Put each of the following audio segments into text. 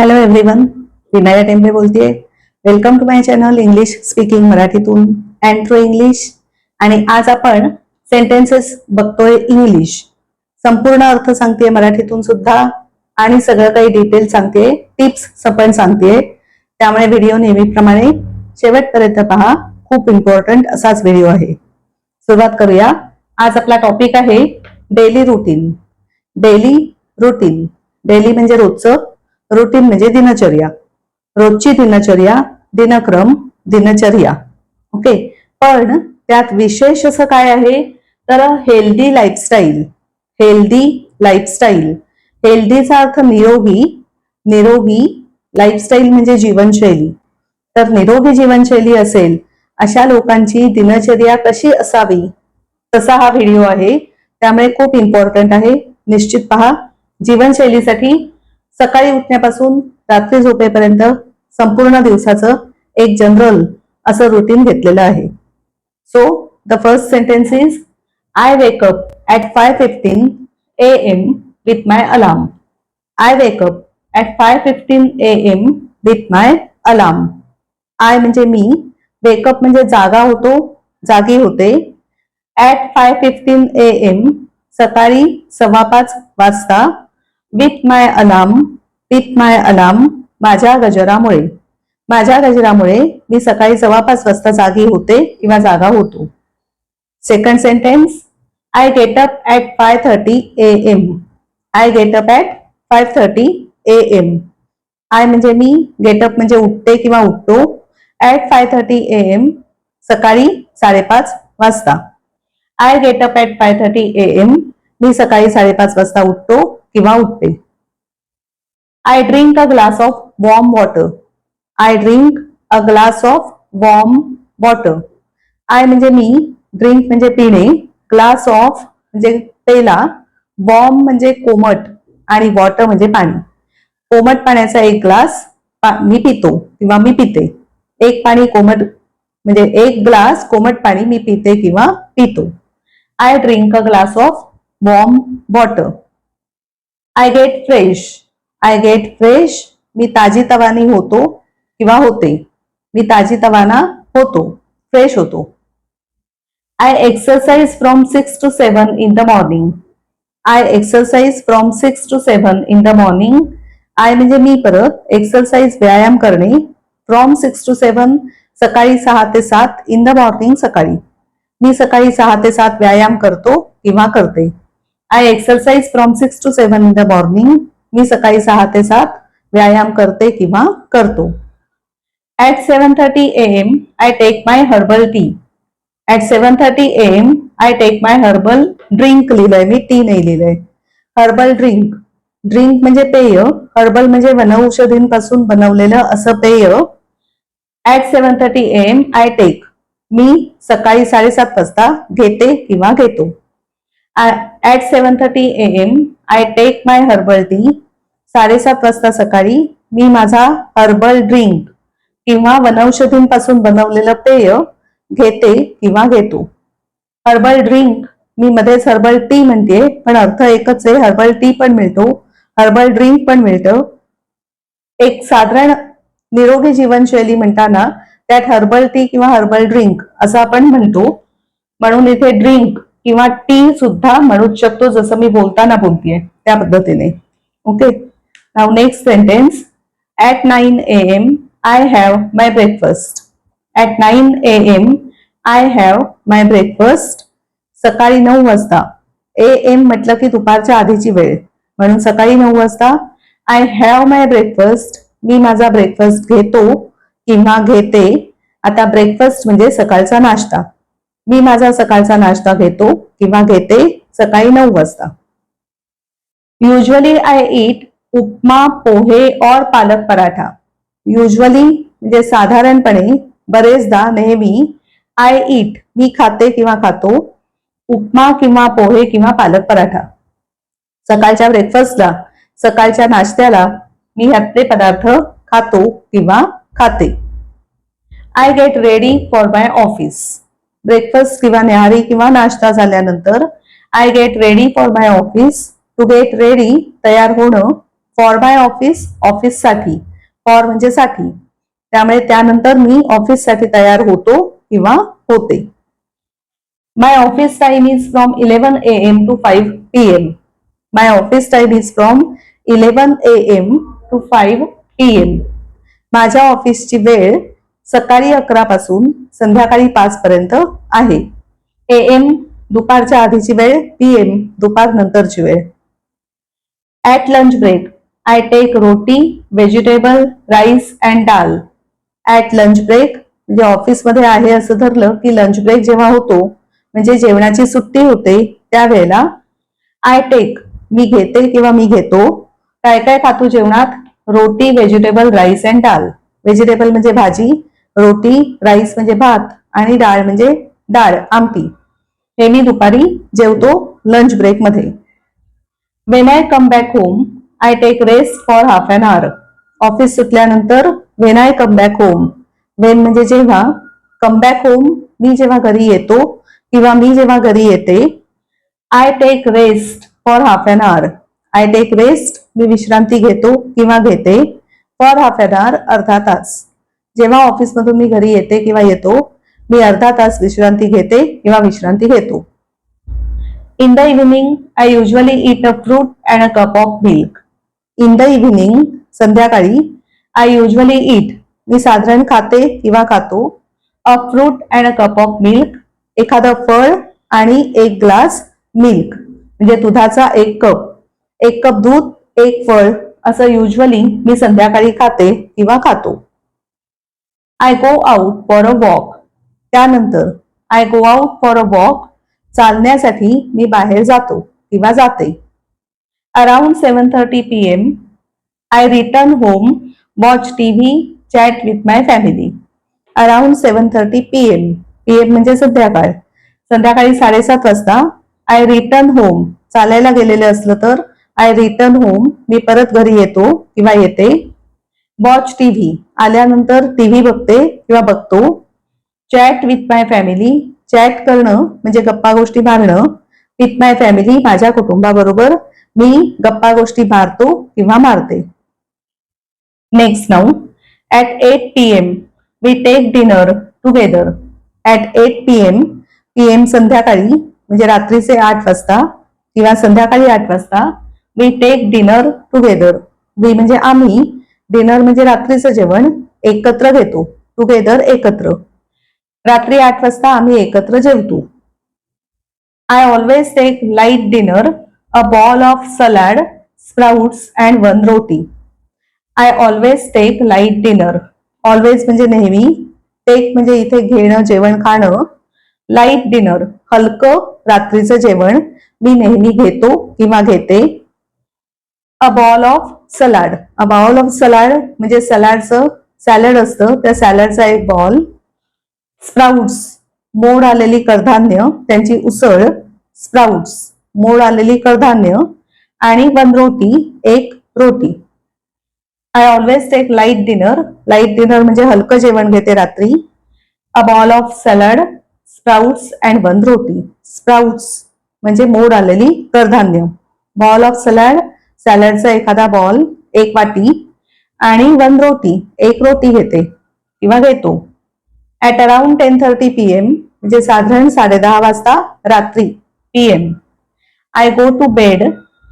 Hello everyone Vinaya Tembe बोलतेय. Welcome to my channel English speaking मराठीतून and through English आणि आज आपण सेंटेन्सेस बघतोय इंग्लिश संपूर्ण अर्थ सांगतेय मराठीतून सुद्धा आणि सगळं काही डिटेल सांगते टिप्स पण सांगते त्यामुळे व्हिडिओ नेहमीप्रमाणे शेवटपर्यंत पहा. खूप इम्पॉर्टंट असाच व्हिडिओ आहे. सुरुवात करूया. आज आपला टॉपिक आहे daily routine daily routine daily म्हणजे रोजचं रुटीन म्हणजे दिनचर्या. रोजची दिनचर्या दिनक्रम दिनचर्या. ओके पण त्यात विशेष असं काय आहे? तर हेल्दी लाईफस्टाईल हेल्दी लाईफस्टाईल हेल्दीचा अर्थ निरोगी निरोगी लाईफस्टाईल म्हणजे जीवनशैली. तर निरोगी जीवनशैली असेल अशा लोकांची दिनचर्या कशी असावी? तसा हा व्हिडिओ आहे. त्यामुळे खूप इम्पॉर्टंट आहे. निश्चित पहा. जीवनशैलीसाठी सकाळी उठण्यापासून रात्री झोपेपर्यंत संपूर्ण दिवसाचं एक जनरल असं रुटीन घेतलेलं आहे. So the first sentence is I wake up at five fifteen A M with my alarm I wake up at five fifteen A M with my alarm I म्हणजे मी. वेकअप म्हणजे जागा होतो जागी होते. At five fifteen A M सकाळी सव्वा पाच वाजता with my alarm with my alarm माझ्या गजरामुळे. माझ्या गजरामुळे मी सकाळी जवळपास वाजता जागी होते किंवा जागा होतो. Second sentence I get up at five thirty A M I get up at five thirty A M I म्हणजे मी गेटअप म्हणजे उठते किंवा उठतो at five thirty A M सकाळी साडेपाच वाजता. I get up at five thirty A M मी सकाळी साडेपाच वाजता उठतो किंवा उठते. I drink a glass of warm water I drink a glass of warm water I म्हणजे मी ड्रिंक म्हणजे पिणे ग्लास ऑफ म्हणजे पेला वॉर्म म्हणजे कोमट आणि वॉटर म्हणजे पाणी. कोमट पाण्याचा एक ग्लास मी पितो किंवा मी पिते. एक पाणी कोमट म्हणजे एक ग्लास कोमट पाणी मी पिते किंवा पितो. I drink a glass of warm water I get fresh I get fresh मी ताजी तवानी होतो किंवा होते. मी ताजी तवाना होतो. फ्रेश होतो. I exercise from six to seven in the morning I exercise from six to seven in the morning I म्हणजे मी परत एक्सरसाइज व्यायाम करणे फ्रॉम सिक्स टू सेवन सकाळी सहा ते सात इन द मॉर्निंग सकाळी. मी सकाळी सहा ते सात व्यायाम करतो किंवा करते. I exercise from six to seven in the morning मी सकाळी सहा ते सात व्यायाम करते किंवा करतो. At seven thirty M I take my herbal tea at seven thirty M I take my herbal drink लिहिलंय मी टी नाही लिहिलंय. हर्बल ड्रिंक ड्रिंक म्हणजे पेय हर्बल म्हणजे वनौषधींपासून बनवलेलं असं पेय. At seven thirty M I take मी सकाळी साडेसात वाजता घेते किंवा घेतो. At seven thirty A M I take my herbal tea साडेसात वाजता सकाळी मी माझा हर्बल ड्रिंक किंवा वनौषधींपासून बनवलेलं पेय घेते किंवा घेतो. हर्बल ड्रिंक मी मध्येच हर्बल टी म्हणते पण अर्थ एकच आहे हर्बल टी पण मिळतो हर्बल ड्रिंक पण मिळतं. एक साधारण निरोगी जीवनशैली म्हणताना त्यात हर्बल टी किंवा हर्बल ड्रिंक असं आपण म्हणतो. म्हणून इथे ड्रिंक किंवा टी सुद्धा म्हणू शकतो जसं मी बोलताना बोलतीये त्या पद्धतीने. Okay now next sentence at nine A M I have my breakfast at nine A M I have my breakfast सकाळी नऊ वाजता. ए एम म्हटलं की दुपारच्या आधीची वेळ. म्हणून सकाळी नऊ वाजता आय हॅव माय ब्रेकफास्ट मी माझा ब्रेकफास्ट घेतो किंवा घेते. आता ब्रेकफास्ट म्हणजे सकाळचा नाश्ता. मी माझा सकाळचा नाश्ता घेतो किंवा घेते सकाळी नऊ वाजता. युजली आय ईट उपमा पोहे और पालक पराठा. युजली म्हणजे साधारणपणे बरेचदा नेहमी आय ईट मी खाते किंवा खातो उपमा किंवा पोहे किंवा पालक पराठा. सकाळच्या ब्रेकफास्टला सकाळच्या नाश्त्याला मी ह्यातले पदार्थ खातो किंवा खाते. I get ready for my office breakfast किंवा न्याहारी किंवा नाश्ता झाल्यानंतर I get ready for my office to get ready तयार होणं फॉर माय ऑफिस ऑफिससाठी फॉर म्हणजे साठी. त्यामुळे त्यानंतर मी ऑफिससाठी तयार होतो किंवा होते. My office time is from eleven A M to five P M my office time is from eleven A M to five P M माझ्या ऑफिसची वेळ सकाळी अकरा पासून संध्याकाळी पाच पर्यंत आहे. ए एम दुपारच्या आधीची वेळ पी एम दुपार नंतरची वेळ. At lunch break I take roti vegetable rice and dal at lunch break म्हणजे ऑफिसमध्ये आहे असं धरलं की लंच ब्रेक जेव्हा होतो म्हणजे जेवणाची सुट्टी होते त्यावेळेला आय टेक मी घेते किंवा मी घेतो काय काय खातो जेवणात? Roti vegetable rice and dal vegetable म्हणजे भाजी रोटी राईस म्हणजे भात आणि डाळ म्हणजे डाळ आमटी. हे मी दुपारी जेवतो लंच ब्रेकमध्ये. When I come back home I take rest for half an hour office सुटल्यानंतर when I come back home when म्हणजे जेव्हा कम बॅक होम मी जेव्हा घरी येतो किंवा मी जेव्हा घरी येते I take rest for half an hour I take rest मी विश्रांती घेतो किंवा घेते फॉर हाफ अन आवर अर्धा तास. जेव्हा ऑफिसमधून मी घरी येते किंवा येतो मी अर्धा तास विश्रांती घेते किंवा विश्रांती घेतो. In the evening I usually eat a fruit and a cup of milk in the evening संध्याकाळी आय युजली इट मी साधारण खाते किंवा खातो a fruit and a cup of milk एखादं फळ आणि एक ग्लास मिल्क म्हणजे दुधाचा एक कप एक कप दूध एक फळ असं युजली मी संध्याकाळी खाते किंवा खातो. I go out for a walk त्यानंतर I go out for a walk चालण्यासाठी मी बाहेर जातो किंवा जाते. Around seven thirty P M I return home watch T V chat with my family around seven thirty P M P M म्हणजे संध्याकाळ. संध्याकाळी साडेसात वाजता आय रिटर्न होम चालायला गेलेले असलं तर आय रिटर्न होम मी परत घरी येतो किंवा येते. वॉच टीव्ही आल्यानंतर टीव्ही बघते किंवा बघतो. Chat with my family chat करणं म्हणजे गप्पा गोष्टी मारणं. विथ माय फॅमिली माझ्या कुटुंबाबरोबर मी गप्पा गोष्टी मारतो किंवा मारते. Next now at eight P M we take dinner together at eight P M P M संध्याकाळी म्हणजे रात्रीचे आठ वाजता किंवा संध्याकाळी आठ वाजता we take dinner together we म्हणजे आम्ही डिनर म्हणजे रात्रीचं जेवण एकत्र घेतो टुगेदर एकत्र. रात्री आठ वाजता आम्ही एकत्र जेवतो. I always take light dinner a bowl of salad sprouts and one roti I always take light dinner always म्हणजे नेहमी. टेक म्हणजे इथे घेणं जेवण खाणं. लाइट डिनर हलकं रात्रीचं जेवण मी नेहमी घेतो किंवा घेते. A bowl of salad a bowl of salad म्हणजे सलाडचं सॅलड असतं. त्या सॅलडचा एक बॉल स्प्राउट्स मोड आलेली कडधान्य. त्यांची उसळ. स्प्राउट्स मोड आलेली कडधान्य. आणि वन रोटी. एक रोटी. I always take light dinner light dinner म्हणजे हलकं जेवण घेते रात्री. A bowl of salad sprouts and one roti sprouts म्हणजे मोड आलेली कडधान्य. बॉल ऑफ सॅलड सॅलडचा एखादा बॉल एक वाटी आणि वन रोटी एक रोटी घेते किंवा घेतो. At around ten thirty P M म्हणजे साधारण साडे दहा वाजता रात्री P M I go to bed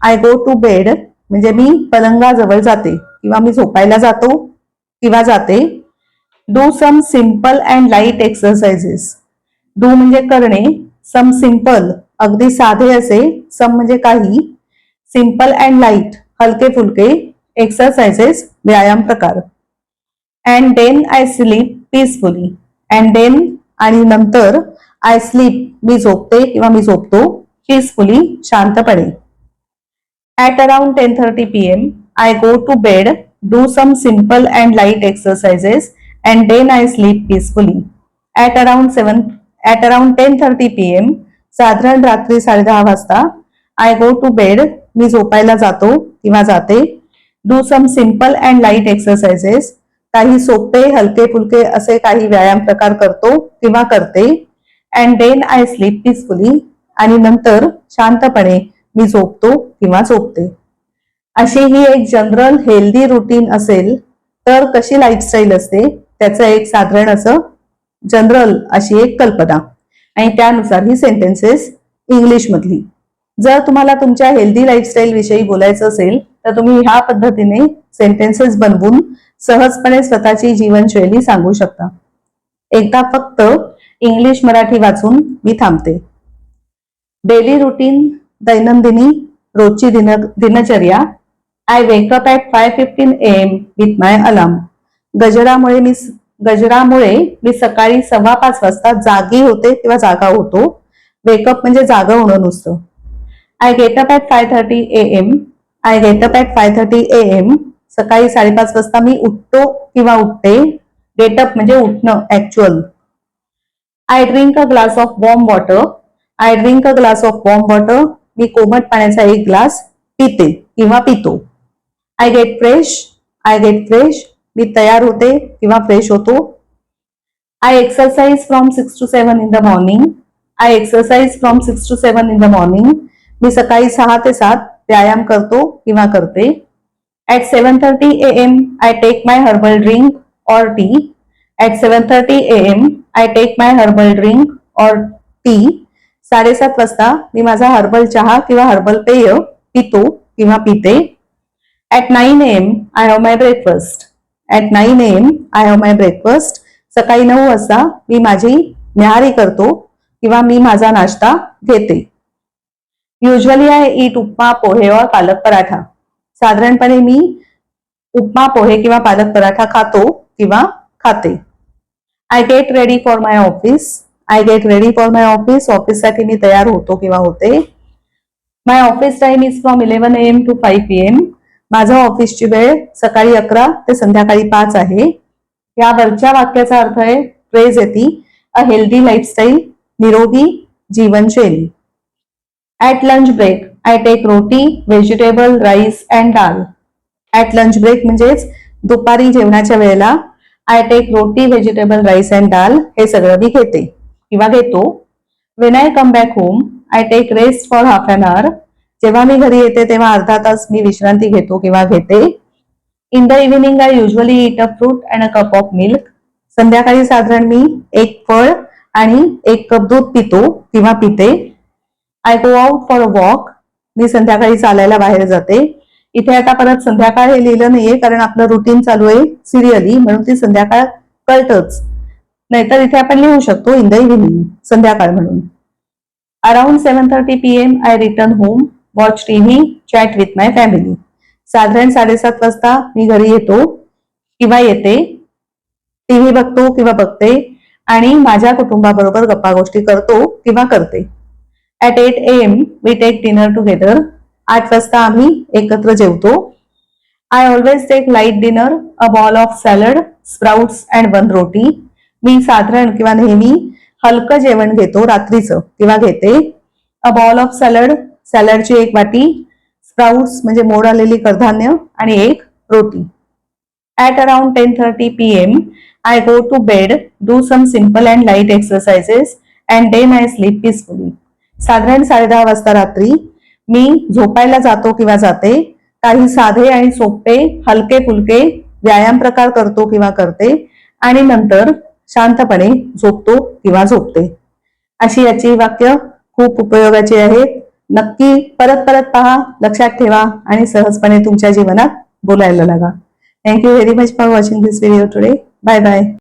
I go to bed म्हणजे मी पलंगाजवळ जाते किंवा मी झोपायला जातो किंवा जाते. Do some simple and light exercises do म्हणजे करणे सम सिंपल अगदी साधे असे सम म्हणजे काही सिंपल अँड लाइट हलके फुलके एक्सरसाइजेस व्यायाम प्रकार. And then I sleep peacefully and then आणि नंतर आय स्लीप मी झोपते किंवा मी झोपतो पीसफुली शांतपणे. At around ten thirty P M I go to bed do some simple and light exercises and then I sleep peacefully at around seven at around ten thirty P M साधारण रात्री साडे दहा वाजता I go to bed मी झोपायला जातो किंवा जाते. Do some simple and light exercises काही सोपे हलके फुलके असे काही व्यायाम प्रकार करतो किंवा करते. And then I sleep peacefully आणि नंतर शांतपणे मी झोपतो किंवा झोपते. अशी ही एक जनरल हेल्दी रुटीन असेल तर कशी लाईफस्टाईल असते त्याचं एक साधारण असं जनरल अशी एक कल्पना. आणि त्यानुसार ही सेंटेन्सेस इंग्लिश मधली. जर तुम्हाला तुमच्या हेल्दी लाईफस्टाईल विषयी बोलायचं असेल तर तुम्ही ह्या पद्धतीने सेंटेन्सेस बनवून सहजपणे स्वतःची जीवनशैली सांगू शकता. एकदा फक्त इंग्लिश मराठी वाचून मी थांबते. डेली रुटीन दैनंदिनी रोजची दिन दिनचर्या. I wake up at five fifteen M with my alarm गजरामुळे मी गजरामुळे मी सकाळी सव्वा पाच वाजता जागी होते किंवा जागा होतो. वेकअप म्हणजे जागा होणं नुसतं. I get up at five thirty A M I get up at five thirty A M सकाळी साडेपाच वाजता मी उठतो किंवा उठते. गेटअप म्हणजे उठणं actual I drink a glass of warm water I drink a glass of warm water मी कोमट पाण्याचा एक ग्लास पिते किंवा पितो. I get fresh I get fresh मी तयार होते किंवा फ्रेश होतो. I exercise from six to seven in the morning I exercise from six to seven in the morning मी सकाळी सहा ते सात व्यायाम करतो किंवा करते. At seven thirty A M I take my herbal drink और tea at seven thirty A M I take my herbal drink और टी साडेसात वाजता मी माझा हर्बल चहा किंवा हर्बल पेय पितो किंवा पिते. At nine A M I have my breakfast at nine A M I have my breakfast सकाळी नऊ वाजता मी माझी न्याहारी करतो किंवा मी माझा नाश्ता घेते. युजली आय ईट उपमा पोहे और पालक पराठा. साधारणपणे मी उपमा पोहे किंवा पालक पराठा खातो किंवा खाते. I get ready for my office I get ready for my office ऑफिससाठी मी तयार होतो किंवा होते. My office time is from eleven A M to five P M माझा ऑफिसची वेळ सकाळी अकरा ते संध्याकाळी पाच आहे. या वरच्या वाक्याचा अर्थ आहे फ्रेज येते अ हेल्दी लाईफस्टाईल निरोगी जीवनशैली. At lunch break I take roti vegetable rice and dal At lunch break म्हणजेच दुपारी जेवणाच्या वेळेला I take roti vegetable rice and dal हे सगळं मी घेते किंवा घेतो. When I come back home I take rest for half an hour जेव्हा मी घरी येते तेव्हा अर्धा तास मी विश्रांती घेतो किंवा घेते. In the evening I usually eat a fruit and a cup of milk संध्याकाळी साधारण मी एक फळ आणि एक कप दूध पितो किंवा पिते. I go out for a walk मी संध्याकाळी चालायला बाहेर जाते. इथे आता परत संध्याकाळ हे लिहिलं नाहीये कारण आपलं रुटीन चालू आहे सिरियली म्हणून ती संध्याकाळ कळतच. नाहीतर इथे आपण लिहू शकतो इन द इव्हिनिंग संध्याकाळ म्हणून. Around seven thirty P M I return home watch TV chat with my family साधारण साडेसात वाजता मी घरी येतो किंवा येते. टीव्ही बघतो किंवा बघते आणि माझ्या कुटुंबाबरोबर गप्पा गोष्टी करतो किंवा करते. At eight M we take dinner together आठ वाजता आम्ही एकत्र जेवतो. I always take light dinner a bowl of salad sprouts and one roti मी साधारण किंवा नेहमी हलकं जेवण घेतो रात्रीचं किंवा घेते. अ बॉल ऑफ सॅलड सॅलडची एक वाटी स्प्राउट्स म्हणजे मोड आलेली कडधान्य आणि एक रोटी. At around ten thirty P M I go to bed do some simple and light exercises and day my sleep peacefully साधारण साडेदहा वाजता रात्री मी झोपायला जातो किंवा जाते काही साधे आणि सोपे हलके फुलके व्यायाम प्रकार करतो किंवा करते आणि नंतर शांतपणे झोपतो किंवा झोपते. अशी याची वाक्य खूप उपयोगाची आहेत नक्की परत परत पहा लक्षात ठेवा आणि सहजपणे तुमच्या जीवनात बोलायला लागा. Thank you very much for watching this video today bye bye